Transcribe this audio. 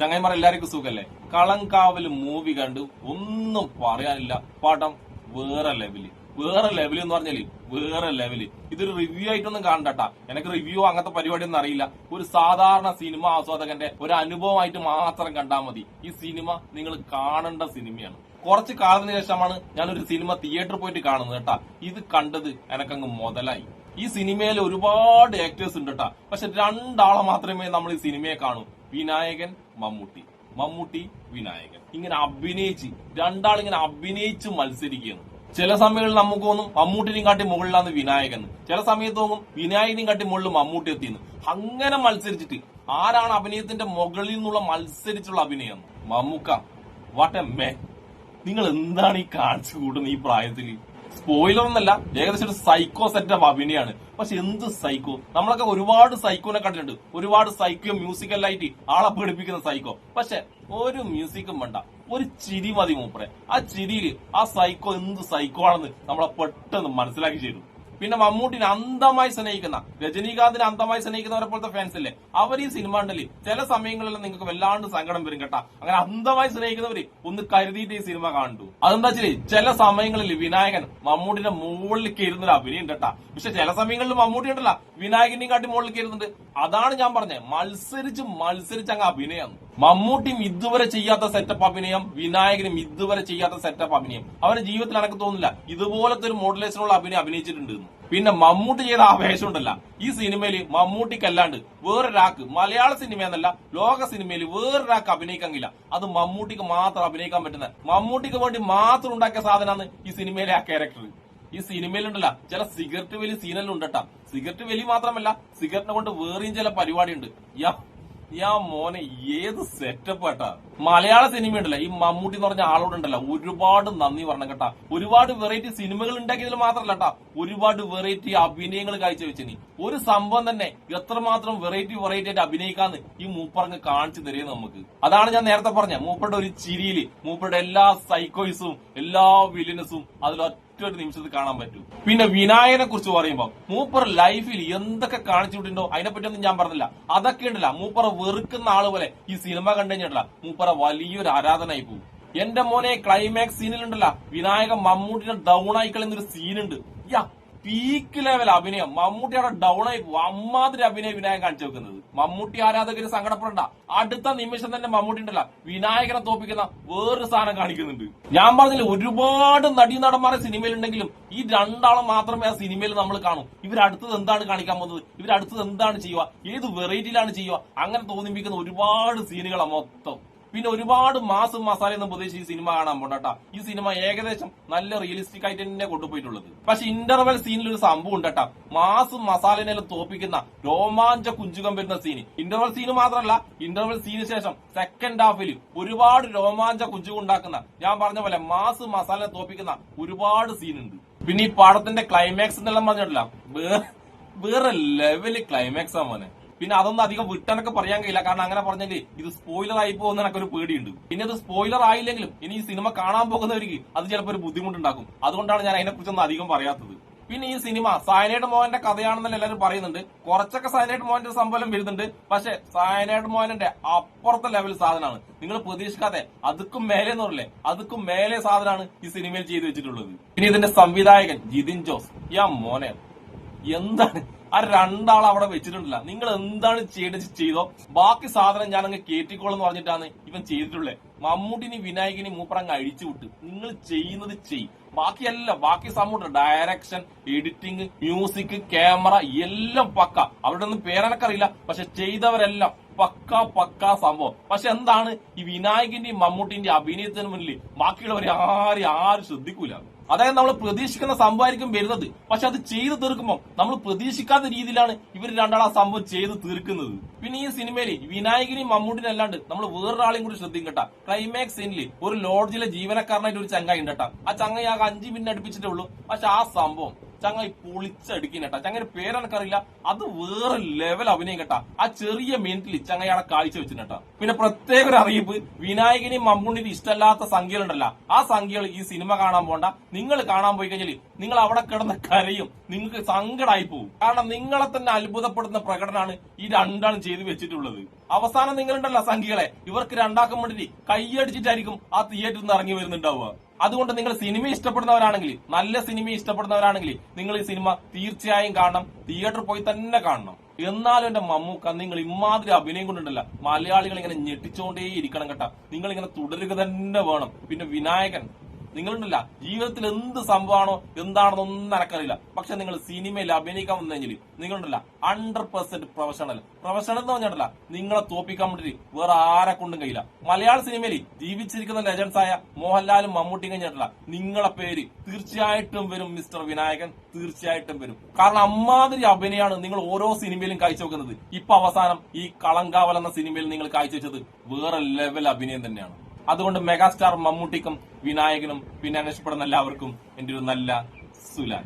ചങ്ങായിമാർ എല്ലാവർക്കും സുഖല്ലേ? കളങ്കാവൽ മൂവി കണ്ടു. ഒന്നും പറയാനില്ല. പടം വേറെ ലെവൽ വേറെ ലെവൽ എന്ന് പറഞ്ഞാൽ വേറെ ലെവൽ ഇതൊരു റിവ്യൂ ആയിട്ടൊന്നും കാണണ്ടട്ടാ. എനിക്ക് റിവ്യൂ അങ്ങനത്തെ പരിപാടി ഒന്നും അറിയില്ല. ഒരു സാധാരണ സിനിമ ആസ്വാദകന്റെ ഒരു അനുഭവമായിട്ട് മാത്രം കണ്ടാൽ മതി. ഈ സിനിമ നിങ്ങൾ കാണേണ്ട സിനിമയാണ് കുറച്ച് കാലത്തിന് ശേഷമാണ് ഞാനൊരു സിനിമ തിയേറ്ററിൽ പോയിട്ട് കാണുന്നത് കേട്ടാ. ഇത് കണ്ടത് എനക്കങ്ങ് മുതലായി. ഈ സിനിമയിൽ ഒരുപാട് ആക്ടേഴ്സ് ഉണ്ട് കേട്ടാ പക്ഷെ രണ്ടാളെ മാത്രമേ നമ്മൾ ഈ സിനിമയെ കാണൂ. വിനായകൻ മമ്മൂട്ടി. മമ്മൂട്ടി വിനായകൻ. ഇങ്ങനെ അഭിനയിച്ച് രണ്ടാളിങ്ങനെ അഭിനയിച്ച് മത്സരിക്കുകയാണ് ചില സമയങ്ങളിൽ നമുക്ക് തോന്നും മമ്മൂട്ടിനെയും കാട്ടി മുകളിലാണ് വിനായകൻ. ചില സമയത്ത് തോന്നും വിനായകനെയും കാട്ടി മുകളിൽ മമ്മൂട്ടി എത്തിയെന്ന്. അങ്ങനെ മത്സരിച്ചിട്ട് ആരാണ് അഭിനയത്തിന്റെ മുകളിൽ നിന്നുള്ള മത്സരിച്ചുള്ള അഭിനയം? മമ്മൂക്ക. വാട്ട് എ മേ നിങ്ങൾ എന്താണ് ഈ കാണിച്ചു കൂട്ടുന്നത് ഈ പ്രായത്തിൽ സ്പോയിലർ ഒന്നല്ല ഏകദേശം ഒരു സൈക്കോ സെറ്റപ്പ് അഭിനയാണ്. പക്ഷെ എന്ത് സൈക്കോ നമ്മളൊക്കെ ഒരുപാട് സൈക്കോനെ കണ്ടിട്ടുണ്ട്. ഒരുപാട് സൈക്കോ മ്യൂസിക്കലായിട്ട് ആളെ പേടിപ്പിക്കുന്ന സൈക്കോ പക്ഷെ ഒരു മ്യൂസിക്കും വേണ്ട. ഒരു ചിരി മതി മൂപ്പറെ ആ ചിരിയിൽ ആ സൈക്കോ എന്ത് സൈക്കോ ആണെന്ന് നമ്മളെ പെട്ടെന്ന് മനസ്സിലാക്കി ചെയ്തു പിന്നെ മമ്മൂട്ടിനെ അന്ധമായി സ്നേഹിക്കുന്ന രജനീകാന്തിനെ അന്ധമായി സ്നേഹിക്കുന്നവരെ പോലത്തെ ഫാൻസ് അല്ലേ അവർ ഈ സിനിമ ഉണ്ടല്ലേ ചില സമയങ്ങളിൽ നിങ്ങൾക്ക് വല്ലാണ്ട് സങ്കടം വരും കേട്ടാ. അങ്ങനെ അന്ധമായി സ്നേഹിക്കുന്നവര് ഒന്ന് കരുതിയിട്ട് ഈ സിനിമ കണ്ടു. അതെന്താ വെച്ചാൽ ചില സമയങ്ങളിൽ വിനായകൻ മമ്മൂട്ടിന്റെ മുകളിൽ കയറുന്നൊരു അഭിനയം കേട്ടാ. പക്ഷെ ചില സമയങ്ങളിൽ മമ്മൂട്ടി ഉണ്ടല്ല വിനായകനെയും കാട്ടി മുകളിൽ കയറുന്നുണ്ട്. അതാണ് ഞാൻ പറഞ്ഞത് മത്സരിച്ച് മത്സരിച്ച് അങ്ങ് അഭിനയം. മമ്മൂട്ടിയും ഇതുവരെ ചെയ്യാത്ത സെറ്റപ്പ് അഭിനയം വിനായകനും ഇതുവരെ ചെയ്യാത്ത സെറ്റപ്പ് അഭിനയം. അവരുടെ ജീവിതത്തിൽ അനക്ക് തോന്നില്ല ഇതുപോലത്തെ ഒരു മോഡലേഷനുള്ള അഭിനയം അഭിനയിച്ചിട്ടുണ്ട് പിന്നെ മമ്മൂട്ടി ചെയ്ത ആവേശം ഉണ്ടല്ല. ഈ സിനിമയിൽ മമ്മൂട്ടിക്കല്ലാണ്ട് വേറൊരാൾക്ക് മലയാള സിനിമ എന്നല്ല ലോക സിനിമയിൽ വേറൊരാൾക്ക് അഭിനയിക്കാൻ അത് മമ്മൂട്ടിക്ക് മാത്രം അഭിനയിക്കാൻ പറ്റുന്ന മമ്മൂട്ടിക്ക് വേണ്ടി മാത്രം ഉണ്ടാക്കിയ സാധനമാണ് ഈ സിനിമയിലെ ആ ക്യാരക്ടർ ഈ സിനിമയിലുണ്ടല്ല ചില സിഗരറ്റ് വലി സീനെല്ലാം ഉണ്ടട്ടാ. സിഗരറ്റ് വലി മാത്രമല്ല സിഗരറ്റിനെ കൊണ്ട് വേറെയും ചില പരിപാടി ഉണ്ട് യാ മോനെ ഏത് സെറ്റപ്പ് കേട്ടാ മലയാള സിനിമ ഉണ്ടല്ലോ ഈ മമ്മൂട്ടി എന്ന് പറഞ്ഞ ആളോടുണ്ടല്ലോ ഒരുപാട് നന്ദി പറഞ്ഞു കേട്ടാ. ഒരുപാട് വെറൈറ്റി സിനിമകൾ ഉണ്ടാക്കിയതിൽ മാത്രമല്ല കേട്ടാ ഒരുപാട് വെറൈറ്റി അഭിനയങ്ങൾ കാഴ്ചവെച്ചിനി ഒരു സംഭവം തന്നെ എത്രമാത്രം വെറൈറ്റി വെറൈറ്റി ആയിട്ട് അഭിനയിക്കാന്ന് ഈ മൂപ്പറങ്ങ് കാണിച്ചു തരുന്നത് നമുക്ക്. അതാണ് ഞാൻ നേരത്തെ പറഞ്ഞ മൂപ്പറുടെ ഒരു ചിരിയിൽ മൂപ്പറുടെ എല്ലാ സൈക്കോയിസും എല്ലാ വില്ലനസും അതിൽ ഒറ്റ ഒരു നിമിഷത്തിൽ കാണാൻ പറ്റും. പിന്നെ വിനായകനെ കുറിച്ച് പറയുമ്പോൾ മൂപ്പർ ലൈഫിൽ എന്തൊക്കെ കാണിച്ചു വിട്ടുണ്ടോ അതിനെപ്പറ്റി ഒന്നും ഞാൻ പറഞ്ഞില്ല. അതൊക്കെ ഉണ്ടല്ല. മൂപ്പറ വെറുക്കുന്ന ആൾ പോലെ ഈ സിനിമ കണ്ടു കഴിഞ്ഞിട്ടില്ല മൂപ്പറ വലിയൊരു ആരാധനയായി പോകും എന്റെ മോനെ ക്ലൈമാക്സ് സീനിലുണ്ടല്ല വിനായകൻ മമ്മൂട്ടിനെ ഡൗൺ ആയി ഒരു സീനുണ്ട് യാ പീക്ക് ലെവൽ അഭിനയം. മമ്മൂട്ടി അവിടെ ഡൗൺ ആയി അമ്മാതിരി അഭിനയ വിനായകൻ കാണിച്ചു വെക്കുന്നത്. മമ്മൂട്ടി ആരാധകര് സങ്കടപ്പെടണ്ട. അടുത്ത നിമിഷം തന്നെ മമ്മൂട്ടി ഉണ്ടല്ല. വിനായകനെ തോപ്പിക്കുന്ന വേറൊരു സാധനം കാണിക്കുന്നുണ്ട്. ഞാൻ പറഞ്ഞില്ല ഒരുപാട് നടീനടന്മാരെ സിനിമയിലുണ്ടെങ്കിലും ഈ രണ്ടാളും മാത്രമേ ആ സിനിമയിൽ നമ്മൾ കാണൂ. ഇവരടുത്തത് എന്താണ് കാണിക്കാൻ പോകുന്നത്? ഇവരടുത്തത് എന്താണ് ചെയ്യുക? ഏത് വെറൈറ്റിയിലാണ് ചെയ്യുക? അങ്ങനെ തോന്നിപ്പിക്കുന്ന ഒരുപാട് സീനുകളാണ് മൊത്തം. പിന്നെ ഒരുപാട് മാസം മസാലയൊന്നും പ്രതീക്ഷിച്ച് ഈ സിനിമ കാണാൻ പോണ്ടാ ഈ സിനിമ ഏകദേശം നല്ല റിയലിസ്റ്റിക് ആയിട്ട് തന്നെ കൊണ്ടുപോയിട്ടുള്ളത്. പക്ഷെ ഇന്റർവെൽ സീനിൽ ഒരു സംഭവം ഉണ്ടട്ടാ മാസും മസാലനെല്ലാം തോപ്പിക്കുന്ന രോമാഞ്ച കുഞ്ചുകം വരുന്ന സീന് ഇന്റർവൽ സീന് മാത്രമല്ല ഇന്റർവൽ സീന് ശേഷം സെക്കൻഡ് ഹാഫിൽ ഒരുപാട് രോമാഞ്ച കുഞ്ചുകം ഉണ്ടാക്കുന്ന ഞാൻ പറഞ്ഞ പോലെ മാസ് മസാല തോപ്പിക്കുന്ന ഒരുപാട് സീനുണ്ട് പിന്നെ ഈ പാടത്തിന്റെ ക്ലൈമാക്സ് എന്നെല്ലാം പറഞ്ഞിട്ടില്ല. വേറെ ലെവൽ ക്ലൈമാക്സ് മോനെ. പിന്നെ അതൊന്നും അധികം വിട്ടനൊക്കെ പറയാൻ കഴിയില്ല. കാരണം അങ്ങനെ പറഞ്ഞാൽ ഇത് സ്പോയിലർ ആയി പോകുന്ന എനിക്കൊരു പേടിയുണ്ട്. പിന്നെ അത് സ്പോയിലർ ആയില്ലെങ്കിലും ഇനി ഈ സിനിമ കാണാൻ പോകുന്നവർക്ക് അത് ചിലപ്പോൾ ഒരു ബുദ്ധിമുട്ടുണ്ടാക്കും. അതുകൊണ്ടാണ് ഞാൻ അതിനെക്കുറിച്ചൊന്നും അധികം പറയാത്തത്. പിന്നെ ഈ സിനിമ സായനേട് മോഹന്റെ കഥയാണെന്നല്ല എല്ലാവരും പറയുന്നുണ്ട്. കുറച്ചൊക്കെ സായനേട് മോഹന്റെ സംഭവം വരുന്നുണ്ട്. പക്ഷെ സായനേട് മോഹന്റെ അപ്പുറത്തെ ലെവൽ സാധനമാണ്. നിങ്ങൾ പ്രതീക്ഷിക്കാതെ അതുക്കും മേലെ എന്ന് പറയില്ലേ അതുക്കും മേലെ സാധനമാണ് ഈ സിനിമയിൽ ചെയ്തു വെച്ചിട്ടുള്ളത്. പിന്നെ ഇതിന്റെ സംവിധായകൻ ജിതിൻ ജോസ്. യാ മോനെ. എന്താണ് ആ രണ്ടാൾ അവിടെ വെച്ചിട്ടുണ്ടല്ല. നിങ്ങൾ എന്താണ് ചെയ്യേണ്ടത് ചെയ്തോ? ബാക്കി സാധനം ഞാൻ അങ്ങ് കേറ്റിക്കോളെന്ന് പറഞ്ഞിട്ടാണ് ഇവൻ ചെയ്തിട്ടുള്ളത്. മമ്മൂട്ടിനി വിനായകനി മൂപ്പറങ്ങ് അഴിച്ചു വിട്ട്. നിങ്ങൾ ചെയ്യുന്നത് ചെയ്. ബാക്കിയല്ല ബാക്കി സംഭവം ഡയറക്ഷൻ എഡിറ്റിംഗ് മ്യൂസിക് ക്യാമറ എല്ലാം പക്ക. അവരുടെ ഒന്നും പേരനക്കറിയില്ല. പക്ഷെ ചെയ്തവരെല്ലാം പക്ക പക്ക സംഭവം. പക്ഷെ എന്താണ്? ഈ വിനായകന്റെയും മമ്മൂട്ടിന്റെയും അഭിനയത്തിന് മുന്നിൽ ബാക്കിയുള്ളവരെ ആരും ആരും ശ്രദ്ധിക്കൂല. അതായത് നമ്മൾ പ്രതീക്ഷിക്കുന്ന സംഭവമായിരിക്കും വരുന്നത്. പക്ഷെ അത് ചെയ്തു തീർക്കുമ്പോൾ നമ്മൾ പ്രതീക്ഷിക്കാത്ത രീതിയിലാണ് ഇവർ രണ്ടാൾ ആ സംഭവം ചെയ്ത് തീർക്കുന്നത്. പിന്നെ ഈ സിനിമയിൽ വിനായകനും മമ്മൂട്ടിനും അല്ലാണ്ട് നമ്മൾ വേറൊരാളെയും കൂടി ശ്രദ്ധിക്കട്ട ക്ലൈമാക്സ് സീനിൽ ഒരു ലോഡ്ജിലെ ജീവനക്കാരനായിട്ട് ഒരു ചങ്ങായി ഉണ്ട് ഉണ്ടട്ടാ ആ ചങ്ങായി ആകെ അഞ്ച് മിനിറ്റ് അടുപ്പിച്ചിട്ടേ ഉള്ളൂ. പക്ഷെ ആ സംഭവം ചങ്ങായി പൊളിച്ചടിക്കുന്ന കേട്ടാ. ചങ്ങനെ പേര് എനിക്കറിയില്ല. അത് വേറെ ലെവൽ അഭിനയം കേട്ടാ. ആ ചെറിയ മിനിറ്റിൽ ചങ്ങയാടെ കാഴ്ച വെച്ചിട്ടാ പിന്നെ പ്രത്യേക ഒരു അറിയിപ്പ്. വിനായകനെയും മമ്മൂണിനും ഇഷ്ടമല്ലാത്ത സംഖ്യകളുണ്ടല്ല ആ സംഖ്യകൾ ഈ സിനിമ കാണാൻ പോണ്ട. നിങ്ങൾ കാണാൻ പോയി കഴിഞ്ഞാൽ നിങ്ങൾ അവിടെ കിടന്ന കരയും. നിങ്ങൾക്ക് സങ്കടമായി പോകും കാരണം നിങ്ങളെ തന്നെ അത്ഭുതപ്പെടുന്ന പ്രകടനമാണ് ഈ രണ്ടാളും ചെയ്തു വെച്ചിട്ടുള്ളത്. അവസാനം നിങ്ങളുണ്ടല്ലോ സംഖ്യകളെ. ഇവർക്ക് രണ്ടാക്കാൻ വേണ്ടി കൈയടിച്ചിട്ടായിരിക്കും ആ തിയേറ്ററിൽ നിന്ന് ഇറങ്ങി വരുന്നുണ്ടാവുക. അതുകൊണ്ട് നിങ്ങൾ സിനിമ ഇഷ്ടപ്പെടുന്നവരാണെങ്കിൽ നല്ല സിനിമ ഇഷ്ടപ്പെടുന്നവരാണെങ്കിൽ നിങ്ങൾ ഈ സിനിമ തീർച്ചയായും കാണണം തിയേറ്ററിൽ പോയി തന്നെ കാണണം. എന്നാലും എന്റെ മമ്മൂക്ക നിങ്ങൾ ഇമാതിരി അഭിനയം കൊണ്ടുണ്ടല്ല മലയാളികൾ ഇങ്ങനെ ഞെട്ടിച്ചുകൊണ്ടേ ഇരിക്കണം കേട്ടാ. നിങ്ങൾ ഇങ്ങനെ തുടരുക തന്നെ വേണം. പിന്നെ വിനായകൻ നിങ്ങളുണ്ടല്ല. ജീവിതത്തിൽ എന്ത് സംഭവമാണോ എന്താണെന്നൊന്നും എനക്കറിയില്ല പക്ഷെ നിങ്ങൾ സിനിമയിൽ അഭിനയിക്കാൻ വന്നു കഴിഞ്ഞാൽ നിങ്ങളുണ്ടല്ല ഹൺഡ്രഡ് പെർസെന്റ് പ്രൊഫഷണൽ പ്രൊഫഷണൽ എന്ന് പറഞ്ഞിട്ടല്ല നിങ്ങളെ തോപ്പിക്കാൻ വേണ്ടി വേറെ ആരെ കൊണ്ടും കഴിയില്ല. മലയാള സിനിമയിൽ ജീവിച്ചിരിക്കുന്ന ലെജൻസ് ആയ മോഹൻലാലും മമ്മൂട്ടിയും കഴിഞ്ഞിട്ടില്ല നിങ്ങളെ പേര് തീർച്ചയായിട്ടും വരും മിസ്റ്റർ വിനായകൻ. തീർച്ചയായിട്ടും വരും. കാരണം അമ്മാതിരി അഭിനയാണ് നിങ്ങൾ ഓരോ സിനിമയിലും കാഴ്ചവെക്കുന്നത് ഇപ്പൊ അവസാനം ഈ കളങ്കാവൽ എന്ന സിനിമയിൽ നിങ്ങൾ കാഴ്ചവെച്ചത് വേറെ ലെവൽ അഭിനയം തന്നെയാണ്. അതുകൊണ്ട് മെഗാസ്റ്റാർ മമ്മൂട്ടിക്കും വിനായകനും പിന്നെ അന്വേഷപ്പെടുന്ന എല്ലാവർക്കും എന്റെ ഒരു നല്ല സുലാൻ.